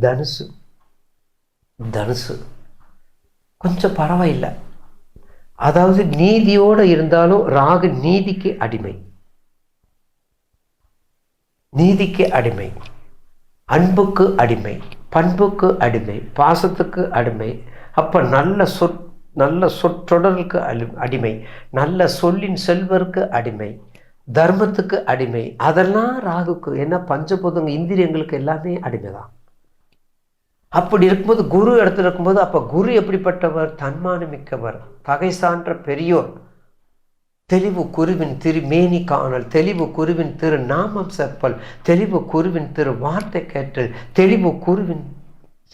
தனுசு. தனுசு. கொஞ்சம் பரவாயில்லை. அதாவது நீதியோடு இருந்தாலும் ராகு நீதிக்கு அடிமை. நீதிக்கு அடிமை. அன்புக்கு அடிமை. பண்புக்கு அடிமை. பாசத்துக்கு அடிமை. அப்போ நல்ல சொற் நல்ல சொற்றொடருக்கு அடி அடிமை. நல்ல சொல்லின் செல்வருக்கு அடிமை. தர்மத்துக்கு அடிமை. அதெல்லாம் ராகுக்கு. ஏன்னா பஞ்சபூதங்க இந்திரியங்களுக்கு எல்லாமே அடிமை தான் அப்படி இருக்கும்போது குரு இடத்துல இருக்கும்போது அப்போ குரு எப்படிப்பட்டவர்? தன்மானம் மிக்கவர். பகை சான்ற பெரியோர். தெளிவு குருவின் திரு மேனி காணல் தெளிவு குருவின் திரு நாமம் செப்பல் தெளிவு குருவின் திரு வார்த்தை கேட்டல் தெளிவு குருவின்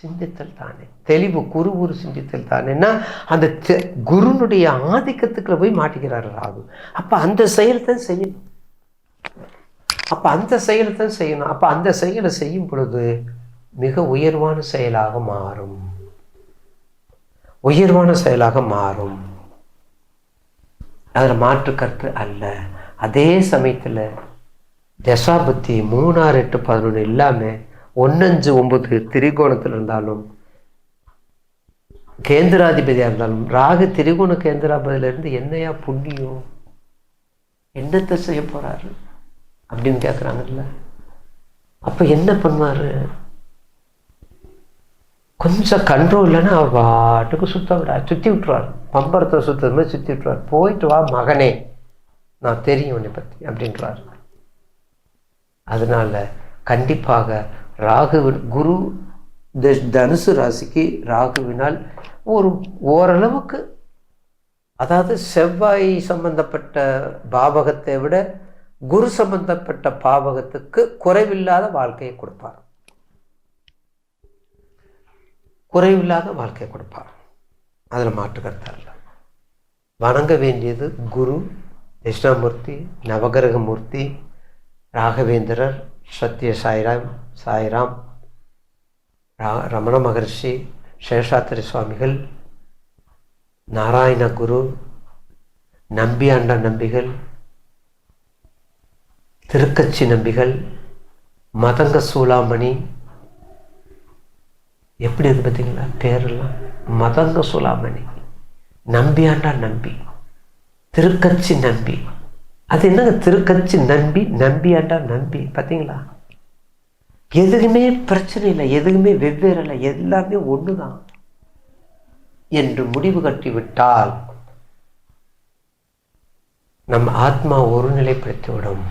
சிந்தித்தல் தானே. தெளிவு குரு குரு சிந்தித்தல் தானேன்னா அந்த தெ- குருனுடைய ஆதிக்கத்துக்குள்ள போய் மாட்டிக்கிறார் ராகு. அப்போ அந்த செயலை தான் செய்யணும். அப்போ அந்த செயலை தான் செய்யணும். அப்போ அந்த செயலை செய்யும் பொழுது மிக உயர்வான செயலாக மாறும். உயர்வான செயலாக மாறும். அதில் மாற்று கருத்து அல்ல. அதே சமயத்தில் தசாபத்தி மூணாறு எட்டு பதினொன்று இல்லாமல் ஒன்னஞ்சு ஒன்பது திரிகோணத்தில் இருந்தாலும் கேந்திராதிபதியாக இருந்தாலும் ராகு திரிகோண கேந்திராபதியிலேருந்து என்னையா புண்ணியம் என்னத்தை செய்ய போறாரு? அப்படின்னு கேட்குறாங்கல்ல அப்போ என்ன பண்ணுவார்? கொஞ்சம் கண்ட்ரோல் இல்லைன்னா அவர் பாட்டுக்கு சுத்த விடா சுற்றி விட்டுருவார் பம்பரத்தை சுற்றுறது மாதிரி சுற்றி விட்டுருவார் போயிட்டு வா மகனே. நான் தெரியும் உன்னை பற்றி அப்படின்றார் அதனால கண்டிப்பாக ராகு குரு தனுசு ராசிக்கு ராகுவினால் ஒரு ஓரளவுக்கு அதாவது செவ்வாய் சம்பந்தப்பட்ட பாவகத்தை விட குரு சம்பந்தப்பட்ட பாவகத்துக்கு குறைவில்லாத வாழ்க்கையை கொடுப்பார். குறைவில்லாத வாழ்க்கையை கொடுப்பார். அதில் மாற்று கருத்தா வணங்க வேண்டியது குரு தட்சிணாமூர்த்தி நவகிரகமூர்த்தி ராகவேந்திரர் சத்ய சாய்ராம் சாய்ராம் ரா- ரமண மகர்ஷி சேஷாத்திரி சுவாமிகள் நாராயண குரு நம்பியாண்ட நம்பிகள் திருக்கச்சி நம்பிகள் மதங்க சூளாமணி எப்படி இருக்கு பார்த்தீங்களா? பேரெல்லாம் மதங்க சுலாமணி நம்பியாண்டா நம்பி. திருக்கச்சி நம்பி. அது என்னங்க திருக்கச்சி நம்பி நம்பியாண்டா நம்பி. பார்த்தீங்களா? எதுக்குமே பிரச்சனை இல்லை. எதுக்குமே வெவ்வேறு இல்லை. எல்லாமே ஒன்று தான் என்று முடிவு கட்டி விட்டால் நம் ஆத்மா ஒருநிலைப்படுத்திவிடும்.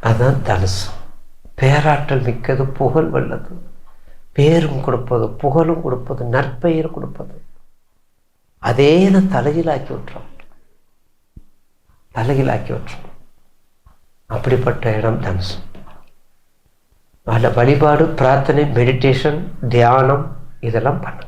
அதுதான் தனுசு. பேராற்றல் மிக்கது புகழ் வல்லது. பேரும் கொடுப்பது புகழும் கொடுப்பது நற்பெயர் கொடுப்பது. அதே நான் தலையிலாக்கி விட்டுறோம் தலையிலாக்கி விட்டுறோம் அப்படிப்பட்ட இடம் தனுசு. அதில் வழிபாடு பிரார்த்தனை மெடிடேஷன் தியானம் இதெல்லாம் பண்ணணும்.